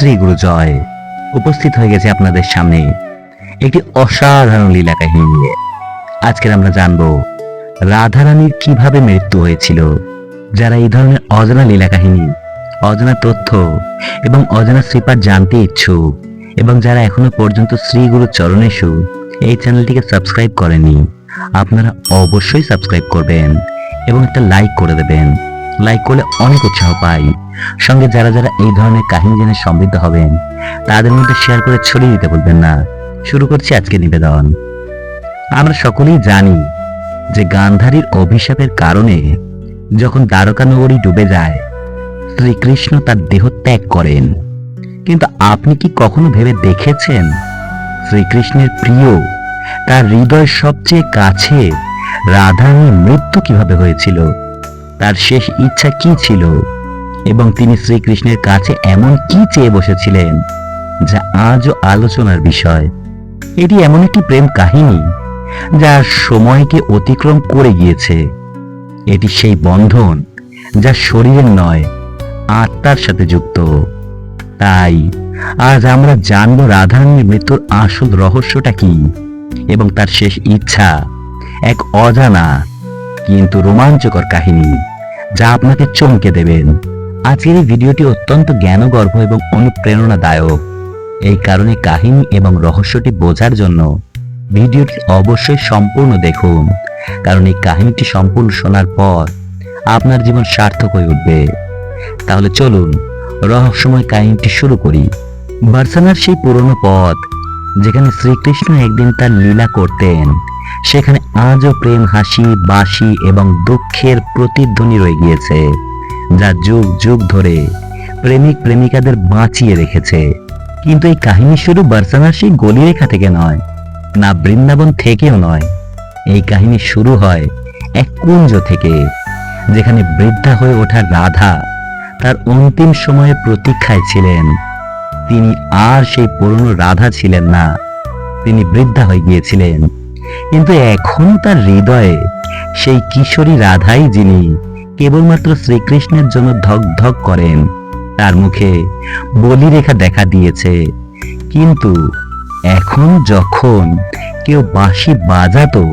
শ্রী গুরু জয় উপস্থিত হয়ে গেছে আপনাদের সামনে। একটি অসাধারণ লীলা কাহিনী নিয়ে। আজকের আমরা জানব রাধারানীর কীভাবে মৃত্যু হয়েছিল, যারা এই ধরনের অজানা লীলা কাহিনী অজানা তথ্য এবং অজানা শ্রীপাঠ জানতে ইচ্ছুক এবং যারা এখনও পর্যন্ত শ্রী গুরু চরণেশু এই চ্যানেলটিকে সাবস্ক্রাইব করেনি, আপনারা অবশ্যই সাবস্ক্রাইব করবেন এবং একটা লাইক করে দেবেন। লাইক করলে অনেক উৎসাহ পাই। সঙ্গে যারা যারা এই ধরনের কাহিনী জেনে সমৃদ্ধ হবেন, তাদের মধ্যে শেয়ার করে ছড়িয়ে দিতে বলবেন না। শুরু করছি আজকে নিবেদন। আমরা সকলেই জানি যে গান্ধারীর অভিশাপের কারণে যখন দ্বারকা নগরী ডুবে যায়, শ্রীকৃষ্ণ তার দেহ ত্যাগ করেন। কিন্তু আপনি কি কখনো ভেবে দেখেছেন? শ্রীকৃষ্ণের প্রিয়, তার হৃদয়ের সবচেয়ে কাছে রাধারানীর মৃত্যু কীভাবে হয়েছিল? তার শেষ ইচ্ছা কি ছিল? এবং তিনি শ্রীকৃষ্ণের কাছে এমন কি চেয়ে বসেছিলেন? যা আজও আলোচনার বিষয়। এটি এমন একটি প্রেম কাহিনী যা সময়কে অতিক্রম করে গিয়েছে। এটি সেই বন্ধন, যা শরীরের নয়, আত্মার সাথে যুক্ত। তাই, আজ আমরা জানব রাধারানীর মৃত্যুর আসল রহস্যটা কি, এবং তার শেষ ইচ্ছা, এক অজানা, কিন্তু রোমাঞ্চকর কাহিনী। যা আপনাকে চমকে দেবেন আজকের এই ভিডিওটি অত্যন্ত জ্ঞানগর্ভ এবং অনুপ্রেরণাদায়ক। এই কারণে কাহিনী এবং রহস্যটি বোঝার জন্য ভিডিওটি অবশ্যই সম্পূর্ণ দেখুন। কারণ এই কাহিনীটি সম্পূর্ণ শোনার পর আপনার জীবন সার্থক হয়ে উঠবে। তাহলে চলুন রহস্যময় কাহিনীটি শুরু করি। বার্সানার সেই পুরনো পথ, যেখানে শ্রীকৃষ্ণ একদিন তার লীলা করতেন। সেখানে আজও প্রেম, হাসি, বাসি এবং দুঃখের প্রতিধ্বনি রয়ে গিয়েছে, যা যুগ যুগ ধরে প্রেমিক, প্রেমিকাদের বাঁচিয়ে রেখেছে। কিন্তু এই কাহিনী শুরু বার্সানার সেই গলিরেখা থেকে নয়, না বৃন্দাবন থেকেও নয়। এই কাহিনী শুরু হয় এক কুঞ্জ থেকে, যেখানে বৃদ্ধা হয়ে ওঠা রাধা তার অন্তিম সময়ে প্রতীক্ষায় ছিলেন। তিনি আর সেই পুরনো রাধা ছিলেন না, তিনি বৃদ্ধা হয়ে গিয়েছিলেন। কিন্তু এখনও তার হৃদয়ে সেই কিশোরী রাধাই যিনি কেবলমাত্র শ্রীকৃষ্ণের জন্য ধক ধক করেন, তার মুখে বলিরেখা দেখা দিয়েছে। কিন্তু এখন যখন কেউ বাঁশি বাজাতো,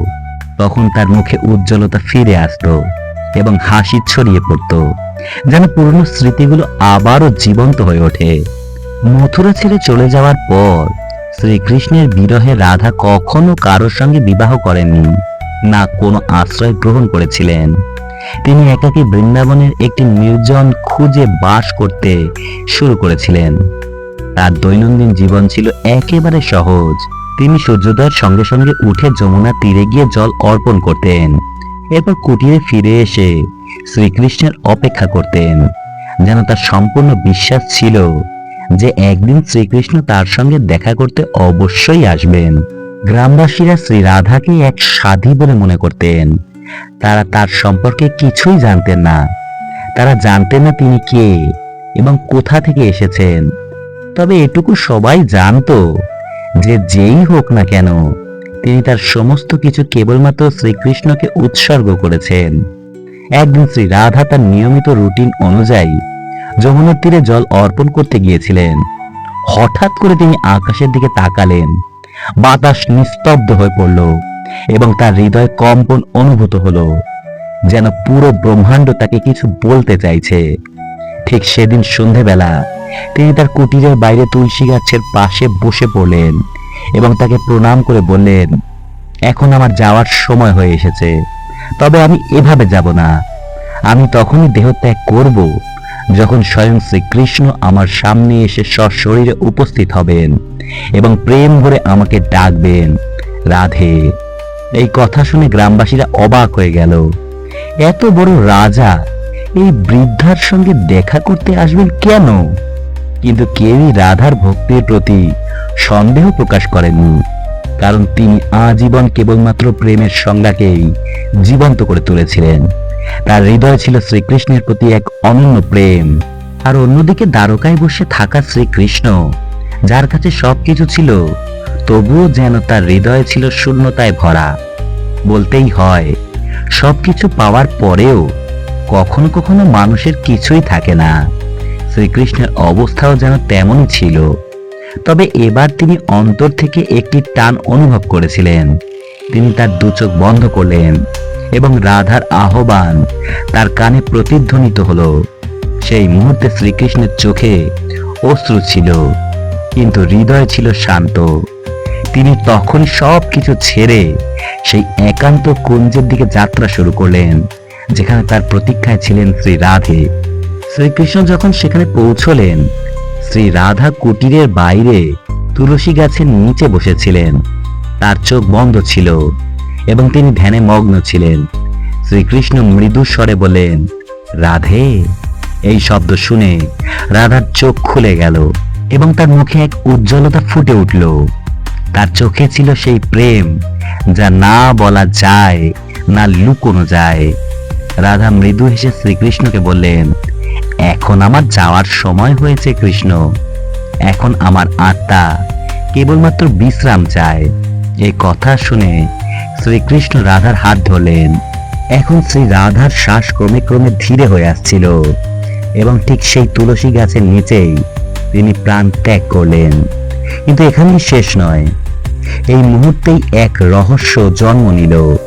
তখন তার মুখে উজ্জ্বলতা ফিরে আসতো এবং হাসি ছড়িয়ে পড়তো, যেন পুরনো স্মৃতিগুলো আবারও জীবন্ত হয়ে ওঠে। মথুরা ছেড়ে চলে যাওয়ার পর শ্রীকৃষ্ণের বিরহে রাধা কখনো কারোর সঙ্গে বিবাহ করেননি, না কোনো আশ্রয় গ্রহণ করেছিলেন। তিনি একাকী বৃন্দাবনের একটি নির্জন খুঁজে বাস করতে শুরু করেছিলেন। তার দৈনন্দিন জীবন ছিল একেবারে সহজ। তিনি সূর্যোদয়ের সঙ্গে সঙ্গে উঠে যমুনা তীরে গিয়ে জল অর্পণ করতেন, এরপর কুটিরে ফিরে এসে শ্রীকৃষ্ণের অপেক্ষা করতেন। যেন তার সম্পূর্ণ বিশ্বাস ছিল যে একদিন শ্রীকৃষ্ণ তার সঙ্গে দেখা করতে অবশ্যই আসবেন। গ্রামবাসীরা শ্রী রাধাকে এক সাধী বলে মনে করতেন। তারা তার সম্পর্কে কিছুই জানতেন না। তারা জানতেন না তিনি কে এবং কোথা থেকে এসেছেন। তবে এটুকু সবাই জানতো যে যেই হোক না কেন, তিনি তার সমস্ত কিছু কেবলমাত্র শ্রীকৃষ্ণকে উৎসর্গ করেছেন। একদিন শ্রী রাধা তার নিয়মিত রুটিন অনুযায়ী যমুনার তীরে জল অর্পণ করতে গিয়েছিলেন। হঠাৎ করে তিনি আকাশের দিকে তাকালেন। বাতাস নিস্তব্ধ হয়ে পড়ল এবং তার হৃদয় কম্পন অনুভূত হলো, যেন পুরো ব্রহ্মাণ্ড তাকে কিছু বলতে চাইছে। ঠিক সেদিন সন্ধেবেলা তিনি তার কুটিরের বাইরে তুলসী গাছের পাশে বসে পড়লেন এবং তাকে প্রণাম করে বললেন, এখন আমার যাওয়ার সময় হয়ে এসেছে, তবে আমি এভাবে যাব না। আমি তখনই দেহত্যাগ করব। যখন স্বয়ং শ্রীকৃষ্ণ আমার সামনে এসে সশরীরে উপস্থিত হবেন এবং প্রেম ভরে আমাকে ডাকবেন, রাধে। এই কথা শুনে গ্রামবাসীরা অবাক হয়ে গেল। এত বড় রাজা এই বৃদ্ধার সঙ্গে দেখা করতে আসবেন কেন? কিন্তু কেউই রাধার ভক্তির প্রতি সন্দেহ প্রকাশ করেননি, কারণ তিনি আজীবন কেবলমাত্র প্রেমের সংজ্ঞাকেই জীবন্ত করে তুলেছিলেন। তার হৃদয় ছিল শ্রীকৃষ্ণের প্রতি এক অনন্য প্রেম। আর অন্যদিকে দ্বারকায় বসে থাকা শ্রীকৃষ্ণ, যার কাছে সবকিছু ছিল, তবুও যেন তার হৃদয় ছিল শূন্যতায় ভরা। বলতেই হয়, সবকিছু পাওয়ার পরেও কখনো কখনো মানুষের কিছুই থাকে না। শ্রীকৃষ্ণের অবস্থাও যেন তেমনই ছিল। তবে এবার তিনি অন্তর থেকে একটি টান অনুভব করেছিলেন। তিনি তার দু চোখ বন্ধ করলেন। এবং রাধার আহ্বান, তার কানে প্রতিধ্বনিত হলো। সেই মুহূর্তে শ্রীকৃষ্ণের চোখে অশ্রু ছিল, কিন্তু হৃদয় ছিল শান্ত। তিনি তখন সব কিছু ছেড়ে সেই একান্ত কুঞ্জের দিকে যাত্রা শুরু করলেন, যেখানে তার প্রতীক্ষায় ছিলেন শ্রী রাধে। শ্রীকৃষ্ণ যখন সেখানে পৌঁছলেন, শ্রী রাধা কুটিরের বাইরে তুলসী গাছের নিচে বসেছিলেন। তার চোখ বন্ধ ছিল। এবং তিনি ধ্যানে মগ্ন ছিলেন। শ্রীকৃষ্ণ মৃদু স্বরে বললেন, রাধে। এই শব্দ শুনে রাধার চোখ খুলে গেল এবং তার মুখে এক উজ্জ্বলতা ফুটে উঠল। তার চোখে ছিল সেই প্রেম, যা না বলা যায়, না লুকোনো যায়। রাধা মৃদু হেসে শ্রীকৃষ্ণকে বললেন, এখন আমার যাওয়ার সময় হয়েছে কৃষ্ণ। এখন আমার আত্মা কেবলমাত্র বিশ্রাম চায়। এই কথা শুনে শ্রীকৃষ্ণ রাধার হাত ধরলেন। এখন শ্রী রাধার শ্বাস ক্রমে ক্রমে ধীরে হয়ে আসছিল এবং ঠিক সেই তুলসী গাছের নিচেই তিনি প্রাণ ত্যাগ করলেন। কিন্তু এখানেই শেষ নয়। এই মুহূর্তেই এক রহস্য জন্ম নিল,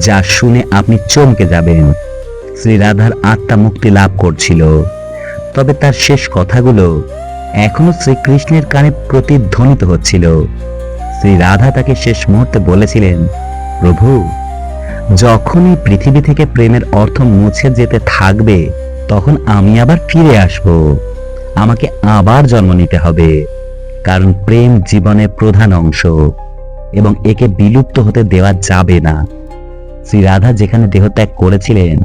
যা শুনে আপনি চমকে যাবেন। শ্রী রাধার আত্মা মুক্তি লাভ করছিল। তবে তার শেষ কথাগুলো এখনও শ্রীকৃষ্ণের কানে প্রতিধ্বনিত হচ্ছিল। শ্রী রাধা তাকে শেষ মুহূর্তে বলেছিলেন প্রভু, যখনই পৃথিবী থেকে প্রেমের অর্থ মুছে যেতে থাকবে, তখন আমি আবার ফিরে আসব। আমাকে আবার জন্ম নিতে হবে, কারণ প্রেম জীবনের প্রধান অংশ এবং একে বিলুপ্ত হতে দেওয়া যাবে না। শ্রী রাধা যেখানে দেহত্যাগ করেছিলেন,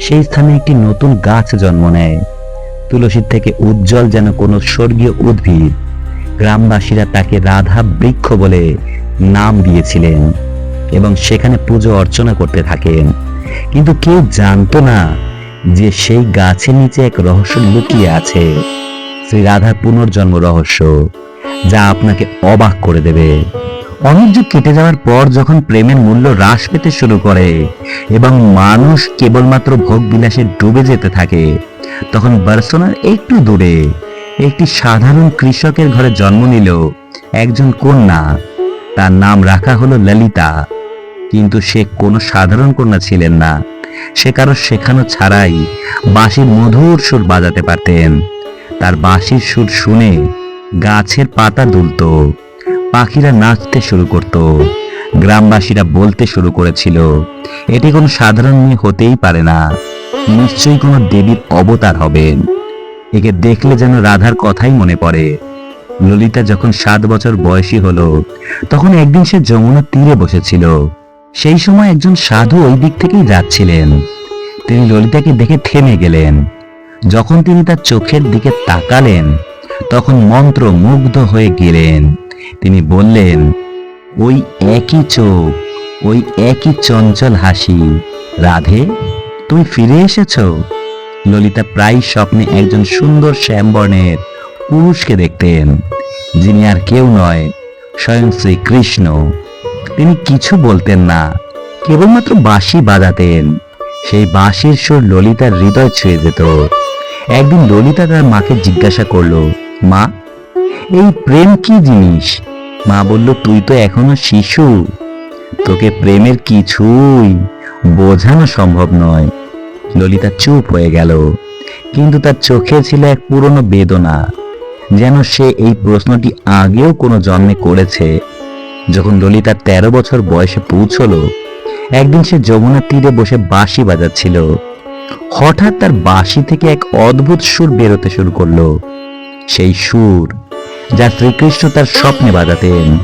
সেই স্থানে একটি নতুন গাছ জন্ম নেয়। তুলসীর থেকে উজ্জ্বল যেন কোনো স্বর্গীয় উদ্ভিদ, গ্রামবাসীরা তাকে রাধা বৃক্ষ বলে নাম দিয়েছিলেন। এবং সেখানে পুজো অর্চনা করতে থাকেন। কিন্তু কেউ জানতো না যে সেই গাছের নিচে এক রহস্য লুকিয়ে আছে। শ্রী রাধার পুনর্জন্ম রহস্য, যা আপনাকে অবাক করে দেবে। অনেক যুগ কেটে যাওয়ার পর যখন প্রেমের মূল্য হ্রাস পেতে শুরু করে এবং মানুষ কেবলমাত্র ভোগ বিলাসে ডুবে যেতে থাকে, তখন বার্সোনার একটু দূরে একটি সাধারণ কৃষকের ঘরে জন্ম নিল একজন কন্যা। তার নাম রাখা হলো ললিতা। কিন্তু সে কোনো সাধারণ কন্যা ছিলেন না। সে কারও শেখানো ছাড়াই বাঁশির মধুর সুর বাজাতে পারতেন। তার বাঁশির সুর শুনে গাছের পাতা দুলত, পাখিরা নাচতে শুরু করত, গ্রামবাসীরা বলতে শুরু করেছিল, এটি কোনো সাধারণ মেয়ে হতেই পারে না, নিশ্চয়ই কোনো দেবীর অবতার হবেন একে দেখলে যেন রাধার কথাই মনে পড়ে। ললিতা যখন সাত বছর বয়সী হলো, তখন একদিন সে যমুনার তীরে বসেছিল। সেই সময় একজন সাধু ওই দিক থেকেই যাচ্ছিলেন। তিনি ললিতাকে দেখে থেমে গেলেন। যখন তিনি তার চোখের দিকে তাকালেন, তখন মন্ত্র মুগ্ধ হয়ে গেলেন। তিনি বললেন, ওই একই চোখ, ওই একই চঞ্চল হাসি। রাধে, তুমি ফিরে এসেছ? ললিতা প্রায় স্বপ্নে একজন সুন্দর শ্যামবর্ণের পুরুষকে দেখতেন, যিনি আর কেউ নয়, স্বয়ং শ্রীকৃষ্ণ। তিনি কিছু বলতেন না, কেবলমাত্র বাঁশি বাজাতেন। সেই বাঁশির সুর ললিতার হৃদয় ছুঁয়ে যেত। একদিন ললিতা তার মাকে জিজ্ঞাসা করল, মা, এই প্রেম কি জিনিস? মা বলল, তুই তো এখনও শিশু। তোকে প্রেমের কিছুই বোঝানো সম্ভব নয়। ললিতা চুপ হয়ে গেল। কিন্তু তার চোখে ছিল এক পুরনো বেদনা, যেন সে এই প্রশ্নটি আগেও কোনো জন্মে করেছে। যখন ললিতা তেরো বছর বয়সে পৌঁছলো, একদিন সে যমুনার তীরে বসে বাঁশি বাজাচ্ছিল। হঠাৎ তার বাঁশি থেকে এক অদ্ভুত সুর বেরোতে শুরু করল। সেই সুর যা শ্রীকৃষ্ণ তার স্বপ্নে বাজাতেন।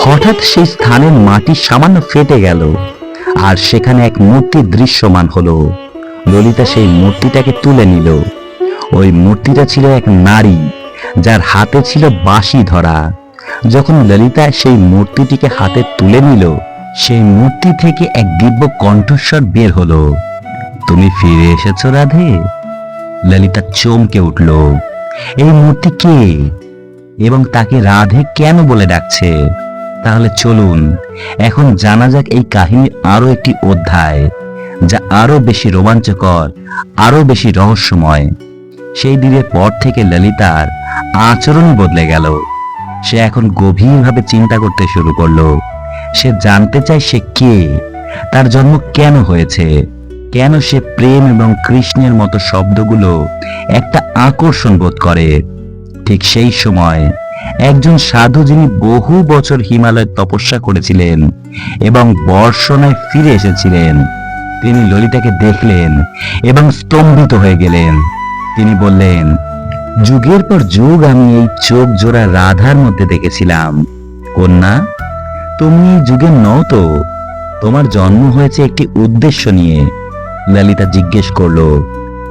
হঠাৎ সেই স্থানের মাটি সামান্য ফেটে গেল আর সেখানে এক মূর্তি দৃশ্যমান হলো। ললিতা সেই মূর্তিটাকে তুলে নিল। ওই মূর্তিটা ছিল এক নারী, যার হাতে ছিল বাঁশি ধরা। যখন ললিতা সেই মূর্তিটিকে হাতে তুলে নিল, সেই মূর্তি থেকে এক দিব্য কণ্ঠস্বর বের হলো। তুমি ফিরে এসেছ রাধে? ললিতা চমকে উঠল। এই মূর্তি কে? এবং তাকে রাধে কেন বলে ডাকছে? তাহলে চলুন, এখন জানা যাক এই কাহিনীর আরও একটি অধ্যায়, যা আরও বেশি রোমাঞ্চকর আরও বেশি রহস্যময়। সেই দিনের পর থেকে ললিতার আচরণ বদলে গেল। সে এখন গভীরভাবে চিন্তা করতে শুরু করল। সে জানতে চায় সে কে, তার জন্ম কেন হয়েছে, কেন সে প্রেম এবং কৃষ্ণের মতো শব্দগুলো একটা আকর্ষণ বোধ করে। ঠিক সেই সময় একজন সাধু যিনি বহু বছর হিমালয় তপস্যা করেছিলেন এবং বর্ষণায় ফিরে এসেছিলেন, তিনি ললিতাকে দেখলেন এবং স্তম্ভিত হয়ে গেলেন। তিনি বললেন যুগের পর যুগ আমি এই চোখ জোড়া রাধার মধ্যে দেখেছিলাম। কন্যা, তুমি যুগের নও তো। তোমার জন্ম হয়েছে একটি উদ্দেশ্য নিয়ে। ললিতা জিজ্ঞেস করল,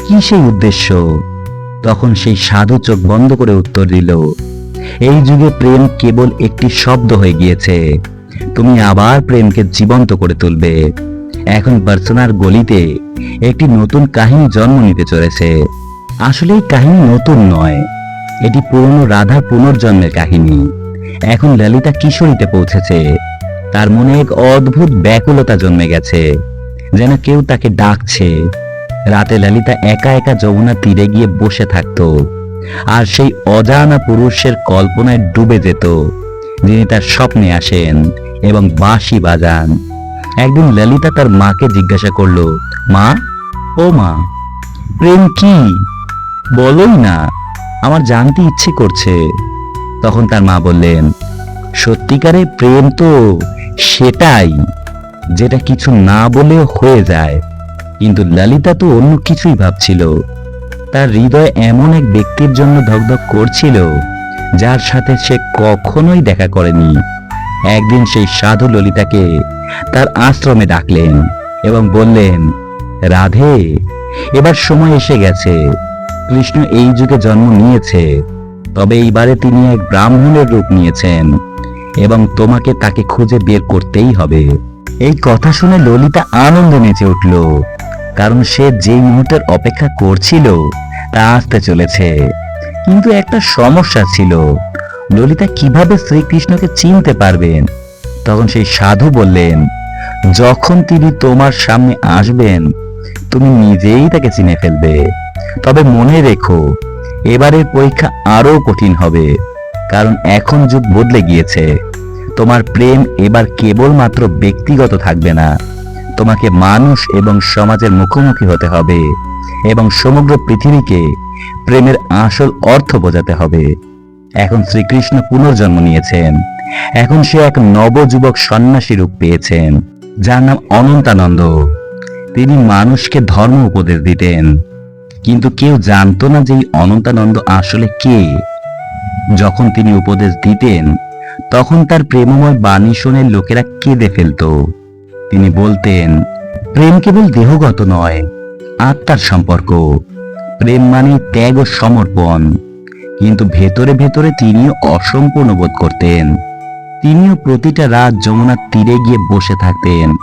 কি সেই উদ্দেশ্য? তখন সেই সাধু চোখ বন্ধ করে উত্তর দিল, এই যুগে প্রেম কেবল একটি শব্দ হয়ে গিয়েছে। তুমি আবার প্রেমকে জীবন্ত করে তুলবে। এখন বার্সনার গলিতে একটি নতুন কাহিনী জন্ম নিতে চলেছে। আসলে এই কাহিনী নতুন নয়। এটি পুরনো রাধা পুনর্জন্মের কাহিনী। এখন ললিতা কিশোরীতে পৌঁছেছে। তার মনে এক অদ্ভুত ব্যাকুলতা জন্মে গেছে, যেন কেউ তাকে ডাকছে। রাতে ললিতা একা একা যমুনা তীরে গিয়ে বসে থাকতো, আর সেই অজানা পুরুষের কল্পনায় ডুবে যেত, যিনি তার স্বপ্নে আসেন এবং বাঁশি বাজান। একদিন ললিতা তার মাকে জিজ্ঞাসা করল, মা? ও মা, প্রেম কি? বলোই না, আমার জানতে ইচ্ছে করছে। তখন তার মা বললেন সত্যিকারের প্রেম তো সেটাই, যেটা কিছু না বলেও হয়ে যায়। কিন্তু ললিতা তো অন্য কিছুই ভাবছিল। তার হৃদয় এমন এক ব্যক্তির জন্য ধকধক করছিল, যার সাথে সে কখনোই দেখা করেনি। একদিন সেই সাধু ললিতাকে তার আশ্রমে ডাকলেন এবং বললেন, রাধে, এবার সময় এসে গেছে। কৃষ্ণ এই যুগে জন্ম নিয়েছে, তবে এইবারে তিনি এক ব্রাহ্মণের রূপ নিয়েছেন এবং তোমাকে তাকে খুঁজে বের করতেই হবে। এই কথা শুনে ললিতা আনন্দে নেচে উঠল, কারণ সে যেই মুহূর্তের অপেক্ষা করছিল তা আসতে চলেছে। কিন্তু একটা সমস্যা ছিল, ললিতা কীভাবে শ্রীকৃষ্ণকে চিনতে পারবেন? তখন সেই সাধু বললেন, যখন তিনি তোমার সামনে আসবেন, তুমি নিজেই তাকে চিনে ফেলবে। তবে মনে রেখো, এবারের পরীক্ষা আরও কঠিন হবে, কারণ এখন যুগ বদলে গিয়েছে। তোমার প্রেম এবার কেবলমাত্র ব্যক্তিগত থাকবে না, তোমাকে মানুষ এবং সমাজের মুখোমুখি হতে হবে এবং সমগ্র পৃথিবীকে প্রেমের আসল অর্থ বোঝাতে হবে। এখন শ্রীকৃষ্ণ পুনর্জন্ম নিয়েছেন, এখন সে এক নবযুবক সন্ন্যাসী রূপ পেয়েছেন, যার নাম অনন্তানন্দ। তিনি মানুষকে ধর্ম উপদেশ দিতেন। কিন্তু কেউ জানতো না যে অনন্তানন্দ আসলে কে। যখন তিনি উপদেশ দিতেন, তখন তার প্রেমময় বাণী শুনে লোকেরা কেঁদে ফেলতো। তিনি বলতেন, প্রেম কেবল দেহগত নয়, আত্মার সম্পর্ক। প্রেম মানে ত্যাগ ও সমর্পণ। কিন্তু ভেতরে ভেতরে তিনিও অসম্পূর্ণ বোধ করতেন। তিনিও প্রতিটা রাত যমুনার তীরে গিয়ে বসে থাকতেন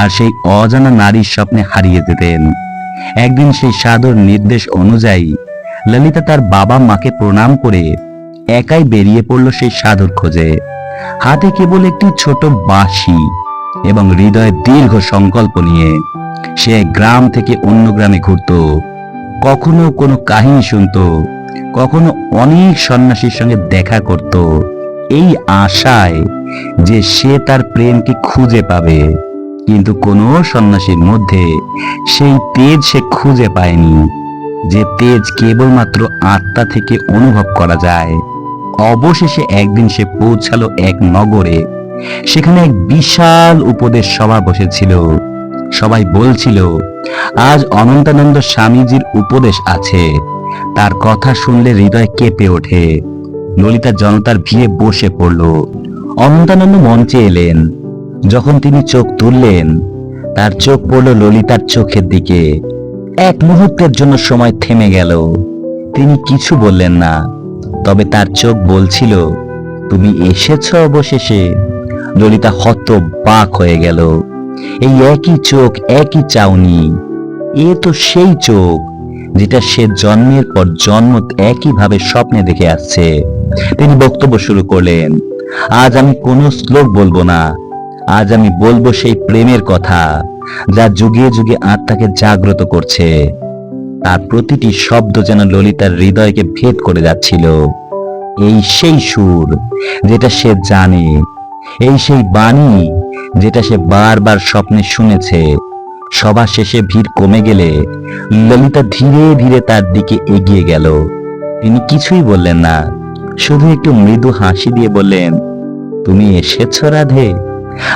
আর সেই অজানা নারীর স্বপ্নে হারিয়ে যেতেন। একদিন সেই সাধুর নির্দেশ অনুযায়ী ললিতা তার বাবা মাকে প্রণাম করে একাই বেরিয়ে পড়ল সেই সাধুর খোঁজে। হাতে কেবল একটি ছোট বাঁশি এবং হৃদয়ে দীর্ঘ সংকল্প নিয়ে সে গ্রাম থেকে অন্য গ্রামে ঘুরত। কখনো কোনো কাহিনী শুনতো, কখনো অনেক সন্ন্যাসীর সঙ্গে দেখা করত। এই আশায় যে সে তার প্রেমকে খুঁজে পাবে। কিন্তু কোনো সন্ন্যাসীর মধ্যে সেই তেজ সে খুঁজে পায়নি, যে তেজ কেবলমাত্র আত্মা থেকে অনুভব করা যায়। অবশেষে একদিন সে পৌঁছালো এক নগরে, সেখানে এক বিশাল উপদেশ সভা বসেছিল। সবাই বলছিল, আজ অনন্তানন্দ স্বামীজির উপদেশ আছে। তার কথা শুনলে হৃদয় কেঁপে ওঠে। ললিতা জনতার ভিড়ে বসে পড়ল। অনন্তানন্দ মঞ্চে এলেন। যখন তিনি চোখ তুললেন, তার চোখ পড়ল ললিতার চোখের দিকে। এক মুহূর্তের জন্য সময় থেমে গেল। তিনি কিছু বললেন না, তবে তার চোখ বলছিল, তুমি এসেছ অবশেষে? ললিতা হত বাক হয়ে গেল। এই একই চোখ, একই চাউনি, এ তো সেই চোখ যেটা সে জন্মের পর জন্ম একইভাবে স্বপ্নে দেখে আসছে। তিনি বক্তব্য শুরু করলেন, আজ আমি কোনো শ্লোক বলব না আজ আমি বলব সেই প্রেমের কথা, যা যুগে যুগে আত্মাকে জাগ্রত করছে। তার প্রতিটি শব্দ যেন ললিতার হৃদয়কে ভেদ করে যাচ্ছিল। এই সেই সুর যেটা সে জানে, এই সেই বাণী যেটা সে বারবার স্বপ্নে শুনেছে। সবার শেষে ভিড় কমে গেলে ললিতা ধীরে ধীরে তার দিকে এগিয়ে গেল। তিনি কিছুই বললেন না, শুধু একটু মৃদু হাসি দিয়ে বললেন, তুমি এসেছ রাধে?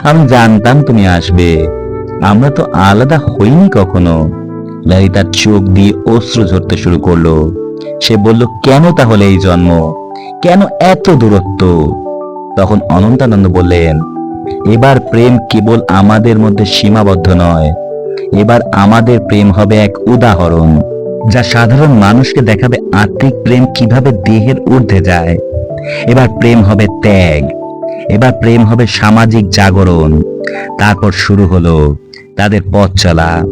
আমি জানতাম তুমি আসবে। আমরা তো আলাদা হইনি কখনো। ললিতার চোখ দিয়ে অশ্রু ঝরতে শুরু করল। সে বলল, কেন তাহলে এই জন্ম? কেন এত দূরত্ব? তখন অনন্তানন্দ বললেন, এবার প্রেম কেবল আমাদের মধ্যে সীমাবদ্ধ নয়। এবার আমাদের প্রেম হবে এক উদাহরণ, যা সাধারণ মানুষকে দেখাবে আত্মিক প্রেম কীভাবে দেহের ঊর্ধ্বে যায়। এবার প্রেম হবে ত্যাগ এবার প্রেম হবে সামাজিক জাগরণ। তারপর শুরু হলো তাদের পথ চলা।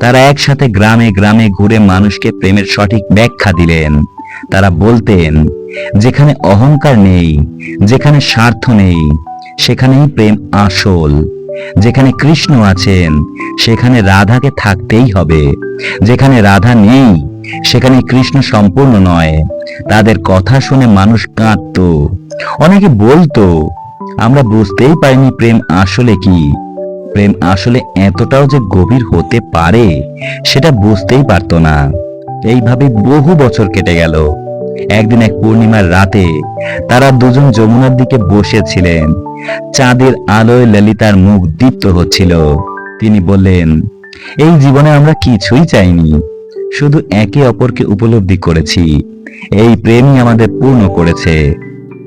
তারা একসাথে গ্রামে গ্রামে ঘুরে মানুষকে প্রেমের সঠিক ব্যাখ্যা দিলেন। তারা বলতেন, যেখানে অহংকার নেই, যেখানে স্বার্থ নেই, সেখানেই প্রেম আসল। যেখানে কৃষ্ণ আছেন, সেখানে রাধাকে থাকতেই হবে। যেখানে রাধা নেই সেখানে কৃষ্ণ সম্পূর্ণ নয়। তাদের কথা শুনে মানুষ কাঁদত। অনেকে বলতো আমরা বুঝতেই পারিনি প্রেম আসলে কি। প্রেম আসলে এতটাও যে গভীর হতে পারে, সেটা বুঝতেই পারতো না। এইভাবে বহু বছর কেটে গেল। একদিন এক পূর্ণিমার রাতে তারা দুজন যমুনার দিকে বসেছিলেন। চাঁদের আলোয় ললিতার মুখ দীপ্ত হচ্ছিল। তিনি বললেন, এই জীবনে আমরা কিছুই চাইনি। শুধু একে অপরকে উপলব্ধি করেছি। এই প্রেমই আমাদের পূর্ণ করেছে।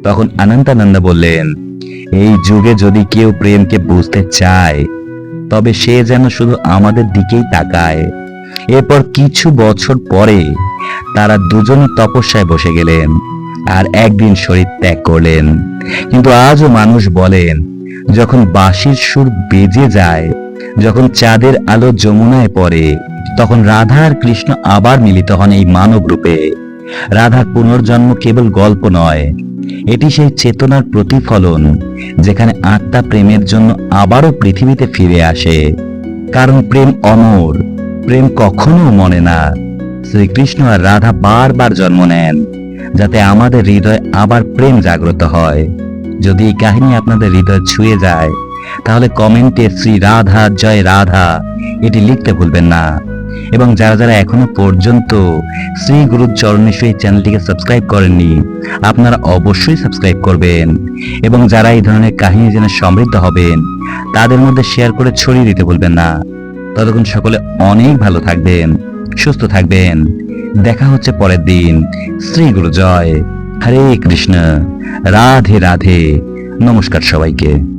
তখন অনন্তানন্দ বললেন এই যুগে যদি কেউ প্রেমকে বুঝতে চায়, তবে সে যেন শুধু আমাদের দিকেই তাকায়। এরপর কিছু বছর পরে তারা দুজনই তপস্যায় বসে গেলেন আর একদিন শরীর ত্যাগ করলেন। কিন্তু আজও মানুষ বলেন, যখন বাঁশির সুর বেজে যায়, যখন চাঁদের আলো যমুনায় পড়ে, তখন রাধা আর কৃষ্ণ আবার মিলিত হন এই মানব রূপে। রাধার পুনর্জন্ম কেবল গল্প নয় এটি সেই চেতনার প্রতিফলন, যেখানে আত্মা প্রেমের জন্য আবারও পৃথিবীতে ফিরে আসে। কারণ প্রেম অমর, প্রেম কখনো মনে না। শ্রীকৃষ্ণ আর রাধা বারবার জন্ম নেন, যাতে আমাদের হৃদয় আবার প্রেম জাগ্রত হয়। যদি এই কাহিনী আপনাদের হৃদয় ছুঁয়ে যায়, তাহলে কমেন্টে শ্রী রাধা, জয় রাধা, এটি লিখতে ভুলবেন না। এবং যারা যারা এখনও পর্যন্ত শ্রী গুরুর চরণেশ্বরী চ্যানেলটিকে সাবস্ক্রাইব করেননি, আপনারা অবশ্যই সাবস্ক্রাইব করবেন। এবং যারা এই ধরনের কাহিনী জেনে সমৃদ্ধ হবেন, তাদের মধ্যে শেয়ার করে ছড়িয়ে দিতে বলবেন না। ততক্ষণ সকলে অনেক ভালো থাকবেন, সুস্থ থাকবেন। দেখা হচ্ছে পরের দিন। শ্রী গুরু জয়। হরে কৃষ্ণ। রাধে রাধে। নমস্কার সবাইকে।